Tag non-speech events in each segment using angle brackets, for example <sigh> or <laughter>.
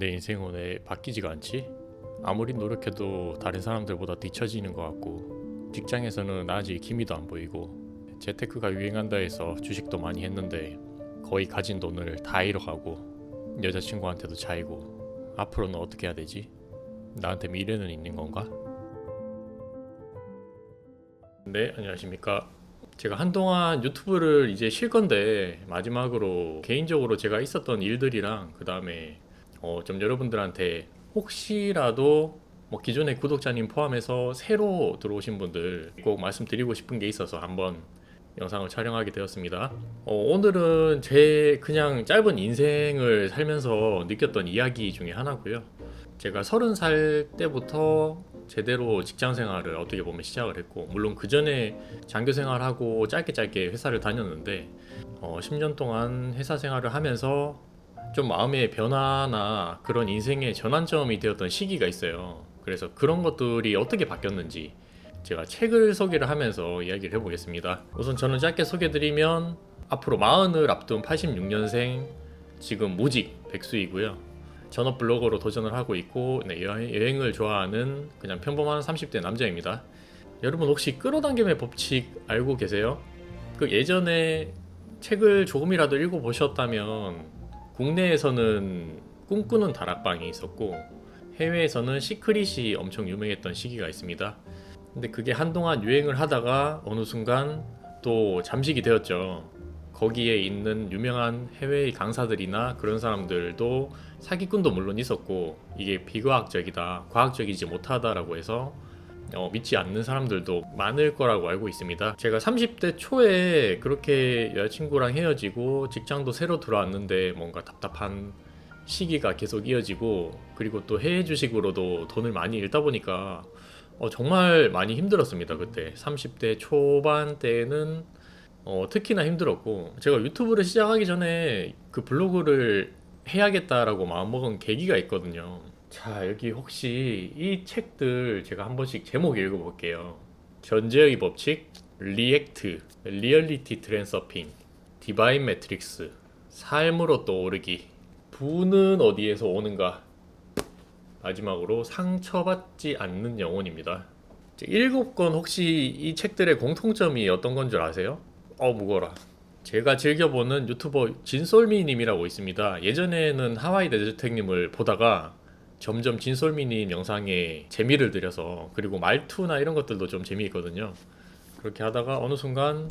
내 인생은 왜 바뀌지가 않지? 아무리 노력해도 다른 사람들보다 뒤처지는 것 같고 직장에서는 아직 기미도 안 보이고 재테크가 유행한다 해서 주식도 많이 했는데 거의 가진 돈을 다 잃어가고 여자친구한테도 차이고 앞으로는 어떻게 해야 되지? 나한테 미래는 있는 건가? 네 안녕하십니까 제가 한동안 유튜브를 이제 쉴 건데 마지막으로 개인적으로 제가 있었던 일들이랑 그 다음에 어, 좀 여러분들한테 혹시라도 뭐 기존의 구독자님 포함해서 새로 들어오신 분들 꼭 말씀드리고 싶은 게 있어서 한번 영상을 촬영하게 되었습니다. 어, 오늘은 제 그냥 짧은 인생을 살면서 느꼈던 이야기 중에 하나고요. 제가 서른 살 때부터 제대로 직장 생활을 어떻게 보면 시작을 했고 물론 그 전에 장교 생활하고 짧게 짧게 회사를 다녔는데 어, 10년 동안 회사 생활을 하면서 좀 마음의 변화나 그런 인생의 전환점이 되었던 시기가 있어요. 그래서 그런 것들이 어떻게 바뀌었는지 제가 책을 소개를 하면서 이야기를 해보겠습니다. 우선 저는 짧게 소개드리면 앞으로 마흔을 앞둔 86년생 지금 모직 백수이고요. 전업 블로거로 도전을 하고 있고 네, 여행, 여행을 좋아하는 그냥 평범한 30대 남자입니다. 여러분 혹시 끌어당김의 법칙 알고 계세요? 그 예전에 책을 조금이라도 읽어보셨다면 국내에서는 꿈꾸는 다락방이 있었고 해외에서는 시크릿이 엄청 유명했던 시기가 있습니다. 근데 그게 한동안 유행을 하다가 어느 순간 또 잠식이 되었죠. 거기에 있는 유명한 해외 강사들이나 그런 사람들도 사기꾼도 물론 있었고 이게 비과학적이다, 과학적이지 못하다라고 해서 어, 믿지 않는 사람들도 많을 거라고 알고 있습니다. 제가 30대 초에 그렇게 여자친구랑 헤어지고 직장도 새로 들어왔는데 뭔가 답답한 시기가 계속 이어지고 그리고 또 해외 주식으로도 돈을 많이 잃다 보니까 어, 정말 많이 힘들었습니다. 그때 30대 초반 때는 어, 특히나 힘들었고 제가 유튜브를 시작하기 전에 그 블로그를 해야겠다라고 마음먹은 계기가 있거든요. 자 여기 혹시 이 책들 제가 한 번씩 제목 읽어볼게요. 전제의 법칙, 리액트, 리얼리티 트랜서핑, 디바인 매트릭스, 삶으로 떠오르기, 부는 어디에서 오는가, 마지막으로 상처받지 않는 영혼입니다. 일곱 권 혹시 이 책들의 공통점이 어떤 건 줄 아세요? 어 무거라. 제가 즐겨보는 유튜버 진솔미님이라고 있습니다. 예전에는 하와이 데저텍님을 보다가 점점 진솔미님 영상에 재미를 들여서 그리고 말투나 이런 것들도 좀 재미있거든요. 그렇게 하다가 어느 순간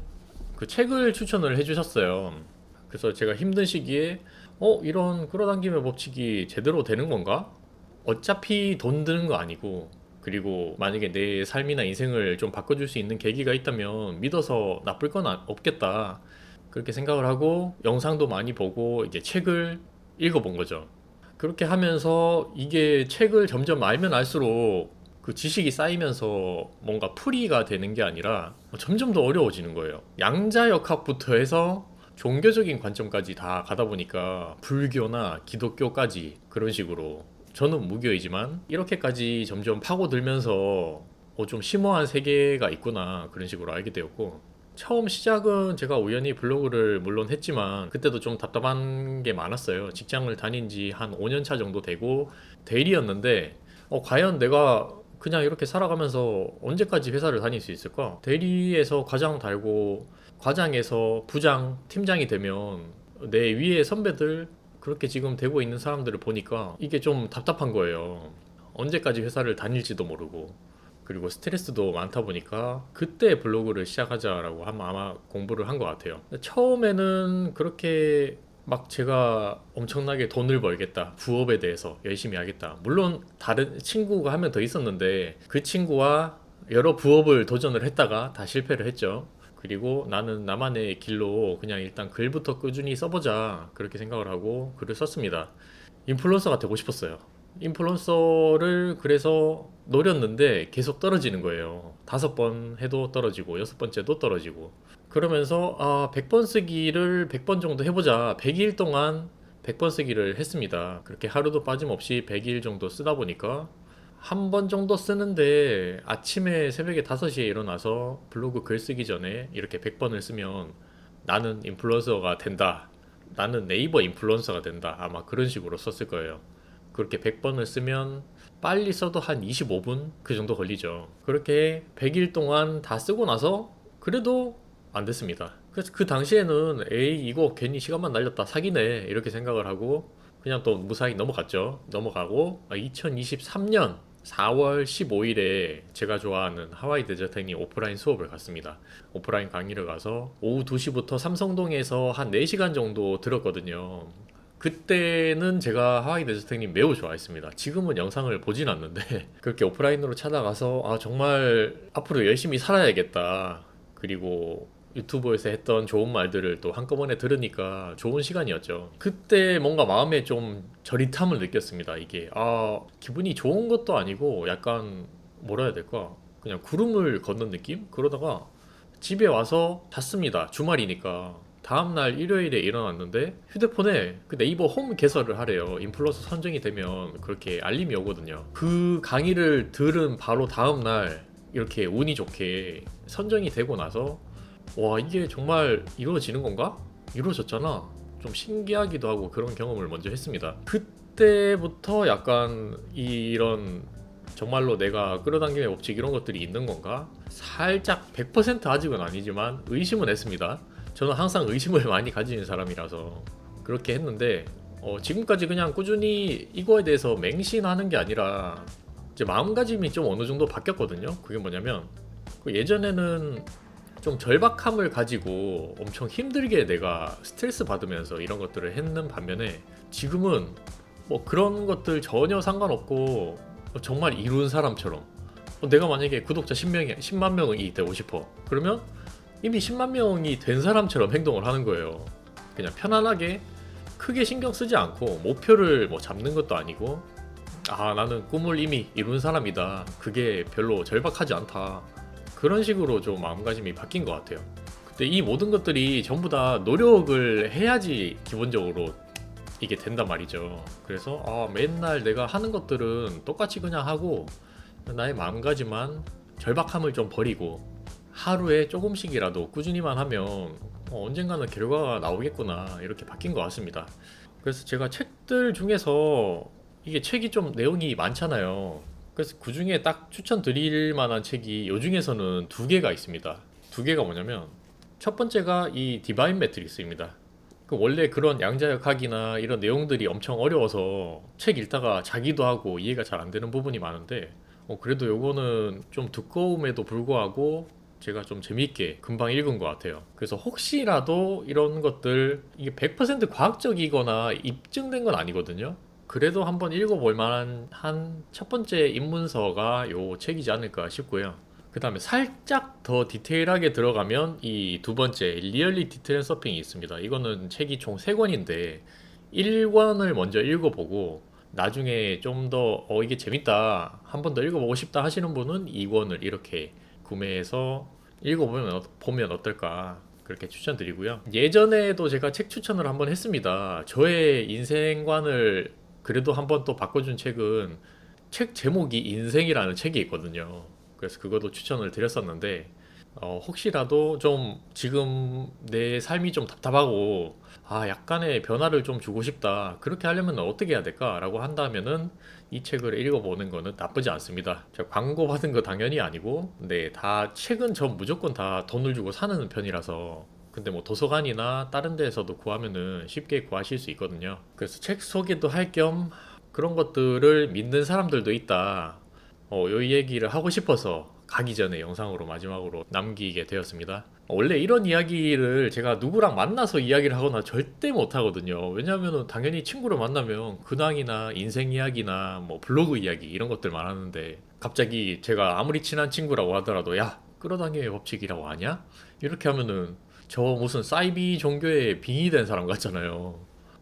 그 책을 추천을 해주셨어요. 그래서 제가 힘든 시기에 어 이런 끌어당김의 법칙이 제대로 되는 건가? 어차피 돈 드는 거 아니고 그리고 만약에 내 삶이나 인생을 좀 바꿔줄 수 있는 계기가 있다면 믿어서 나쁠 건 아- 없겠다 그렇게 생각을 하고 영상도 많이 보고 이제 책을 읽어본 거죠. 그렇게 하면서 이게 책을 점점 알면 알수록 그 지식이 쌓이면서 뭔가 풀이가 되는 게 아니라 점점 더 어려워지는 거예요. 양자역학부터 해서 종교적인 관점까지 다 가다 보니까 불교나 기독교까지 그런 식으로 저는 무교이지만 이렇게까지 점점 파고들면서 어, 좀 심오한 세계가 있구나 그런 식으로 알게 되었고 처음 시작은 제가 우연히 블로그를 물론 했지만 그때도 좀 답답한 게 많았어요. 직장을 다닌 지 한 5년 차 정도 되고 대리였는데 어, 과연 내가 그냥 이렇게 살아가면서 언제까지 회사를 다닐 수 있을까? 대리에서 과장 달고 과장에서 부장, 팀장이 되면 내 위에 선배들 그렇게 지금 되고 있는 사람들을 보니까 이게 좀 답답한 거예요. 언제까지 회사를 다닐지도 모르고 그리고 스트레스도 많다 보니까 그때 블로그를 시작하자라고 아마 공부를 한 것 같아요. 처음에는 그렇게 막 제가 엄청나게 돈을 벌겠다 부업에 대해서 열심히 하겠다. 물론 다른 친구가 한 명 더 있었는데 그 친구와 여러 부업을 도전을 했다가 다 실패를 했죠. 그리고 나는 나만의 길로 그냥 일단 글부터 꾸준히 써보자 그렇게 생각을 하고 글을 썼습니다. 인플루언서가 되고 싶었어요 인플루언서를 그래서 노렸는데 계속 떨어지는 거예요. 다섯 번 해도 떨어지고 여섯 번째도 떨어지고. 그러면서 아 100번 쓰기를 100번 정도 해보자. 100일 동안 100번 쓰기를 했습니다. 그렇게 하루도 빠짐없이 100일 정도 쓰다 보니까 한 번 정도 쓰는데 아침에 새벽에 5시에 일어나서 블로그 글 쓰기 전에 이렇게 100번을 쓰면 나는 인플루언서가 된다. 나는 네이버 인플루언서가 된다. 아마 그런 식으로 썼을 거예요 그렇게 100번을 쓰면 빨리 써도 한 25분 그 정도 걸리죠. 그렇게 100일 동안 다 쓰고 나서 그래도 안 됐습니다. 그래서 그 당시에는 에이 이거 괜히 시간만 날렸다 사기네 이렇게 생각을 하고 그냥 또 무사히 넘어갔죠. 넘어가고 2023년 4월 15일에 제가 좋아하는 하와이 데저탱이 오프라인 수업을 갔습니다. 오프라인 강의를 가서 오후 2시부터 삼성동에서 한 4시간 정도 들었거든요. 그때는 제가 하와이 데저탱님 매우 좋아했습니다. 지금은 영상을 보진 않는데 <laughs> 그렇게 오프라인으로 찾아가서 아 정말 앞으로 열심히 살아야겠다. 그리고 유튜브에서 했던 좋은 말들을 또 한꺼번에 들으니까 좋은 시간이었죠. 그때 뭔가 마음에 좀 저릿함을 느꼈습니다. 이게 아 기분이 좋은 것도 아니고 약간 뭐라 해야 될까? 그냥 구름을 걷는 느낌? 그러다가 집에 와서 잤습니다. 주말이니까. 다음날 일요일에 일어났는데 휴대폰에 그 네이버 홈 개설을 하래요. 인플루언서 선정이 되면 그렇게 알림이 오거든요. 그 강의를 들은 바로 다음날 이렇게 운이 좋게 선정이 되고 나서 와 이게 정말 이루어지는 건가? 이루어졌잖아. 좀 신기하기도 하고 그런 경험을 먼저 했습니다. 그때부터 약간 이런 정말로 내가 끌어당김의 법칙 이런 것들이 있는 건가? 살짝 100% 아직은 아니지만 의심은 했습니다. 저는 항상 의심을 <laughs> 많이 가지는 사람이라서 그렇게 했는데 어, 지금까지 그냥 꾸준히 이거에 대해서 맹신하는 게 아니라 이제 마음가짐이 좀 어느 정도 바뀌었거든요. 그게 뭐냐면 그 예전에는 좀 절박함을 가지고 엄청 힘들게 내가 스트레스 받으면서 이런 것들을 했는 반면에 지금은 뭐 그런 것들 전혀 상관없고 정말 이룬 사람처럼 어, 내가 만약에 구독자 10명이 10만 명이 되고 싶어 그러면 이미 10만 명이 된 사람처럼 행동을 하는 거예요. 그냥 편안하게 크게 신경 쓰지 않고 목표를 뭐 잡는 것도 아니고 아 나는 꿈을 이미 이룬 사람이다. 그게 별로 절박하지 않다. 그런 식으로 좀 마음가짐이 바뀐 것 같아요. 근데 이 모든 것들이 전부 다 노력을 해야지 기본적으로 이게 된단 말이죠. 그래서 아, 맨날 내가 하는 것들은 똑같이 그냥 하고 나의 마음가짐만 절박함을 좀 버리고 하루에 조금씩이라도 꾸준히만 하면 어, 언젠가는 결과가 나오겠구나 이렇게 바뀐 것 같습니다. 그래서 제가 책들 중에서 이게 책이 좀 내용이 많잖아요. 그래서 그 중에 딱 추천드릴 만한 책이 요 중에서는 두 개가 있습니다. 두 개가 뭐냐면 첫 번째가 이 디바인 매트릭스입니다. 그 원래 그런 양자역학이나 이런 내용들이 엄청 어려워서 책 읽다가 자기도 하고 이해가 잘 안 되는 부분이 많은데 어, 그래도 요거는 좀 두꺼움에도 불구하고 제가 좀 재미있게 금방 읽은 것 같아요. 그래서 혹시라도 이런 것들 이게 100% 과학적이거나 입증된 건 아니거든요. 그래도 한번 읽어볼 만한 한 첫 번째 입문서가 요 책이지 않을까 싶고요. 그 다음에 살짝 더 디테일하게 들어가면 이 두 번째 리얼리티 트랜서핑이 있습니다. 이거는 책이 총 3권인데 1권을 먼저 읽어보고 나중에 좀 더 어 이게 재밌다 한 번 더 읽어보고 싶다 하시는 분은 2권을 이렇게 구매해서 읽어보면 어- 보면 어떨까 그렇게 추천드리고요. 예전에도 제가 책 추천을 한번 했습니다. 저의 인생관을 그래도 한번 또 바꿔준 책은 책 제목이 인생이라는 책이 있거든요. 그래서 그것도 추천을 드렸었는데 어, 혹시라도 좀 지금 내 삶이 좀 답답하고 아 약간의 변화를 좀 주고 싶다 그렇게 하려면 어떻게 해야 될까라고 한다면은 이 책을 읽어보는 거는 나쁘지 않습니다. 제가 광고 받은 거 당연히 아니고 네 다 책은 전 무조건 다 돈을 주고 사는 편이라서 근데 뭐 도서관이나 다른 데에서도 구하면은 쉽게 구하실 수 있거든요. 그래서 책 소개도 할 겸 그런 것들을 믿는 사람들도 있다. 어, 이 얘기를 하고 싶어서 가기 전에 영상으로 마지막으로 남기게 되었습니다. 원래 이런 이야기를 제가 누구랑 만나서 이야기를 하거나 절대 못 하거든요. 왜냐하면 당연히 친구를 만나면 근황이나 인생 이야기나 뭐 블로그 이야기 이런 것들만 하는데 갑자기 제가 아무리 친한 친구라고 하더라도 야 끌어당김의 법칙이라고 아냐? 이렇게 하면은 저 무슨 사이비 종교에 빙의된 사람 같잖아요.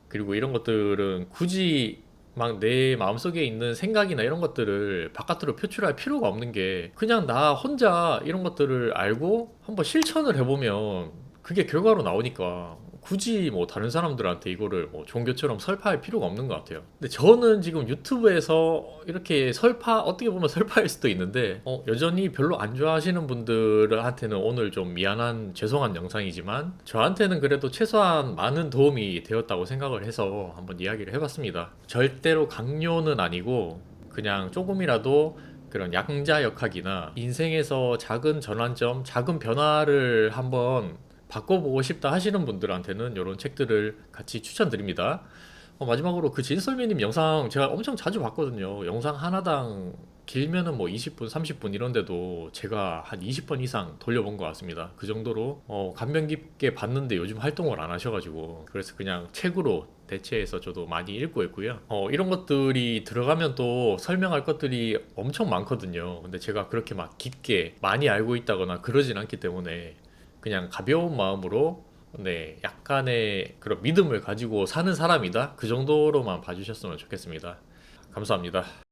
그리고 이런 것들은 굳이 막 내 마음속에 있는 생각이나 이런 것들을 바깥으로 표출할 필요가 없는 게 그냥 나 혼자 이런 것들을 알고 한번 실천을 해보면 그게 결과로 나오니까 굳이 뭐 다른 사람들한테 이거를 뭐 종교처럼 설파할 필요가 없는 것 같아요. 근데 저는 지금 유튜브에서 이렇게 설파 어떻게 보면 설파일 수도 있는데 어, 여전히 별로 안 좋아하시는 분들한테는 오늘 좀 미안한 죄송한 영상이지만 저한테는 그래도 최소한 많은 도움이 되었다고 생각을 해서 한번 이야기를 해봤습니다. 절대로 강요는 아니고 그냥 조금이라도 그런 양자 역학이나 인생에서 작은 전환점, 작은 변화를 한번 바꿔보고 싶다 하시는 분들한테는 이런 책들을 같이 추천드립니다. 어, 마지막으로 그 진설미님 영상 제가 엄청 자주 봤거든요. 영상 하나당 길면은 뭐 20분, 30분 이런데도 제가 한 20번 이상 돌려본 것 같습니다. 그 정도로 어, 감명 깊게 봤는데 요즘 활동을 안 하셔가지고 그래서 그냥 책으로 대체해서 저도 많이 읽고 있고요. 어, 이런 것들이 들어가면 또 설명할 것들이 엄청 많거든요. 근데 제가 그렇게 막 깊게 많이 알고 있다거나 그러진 않기 때문에 그냥 가벼운 마음으로 네, 약간의 그런 믿음을 가지고 사는 사람이다. 그 정도로만 봐주셨으면 좋겠습니다. 감사합니다.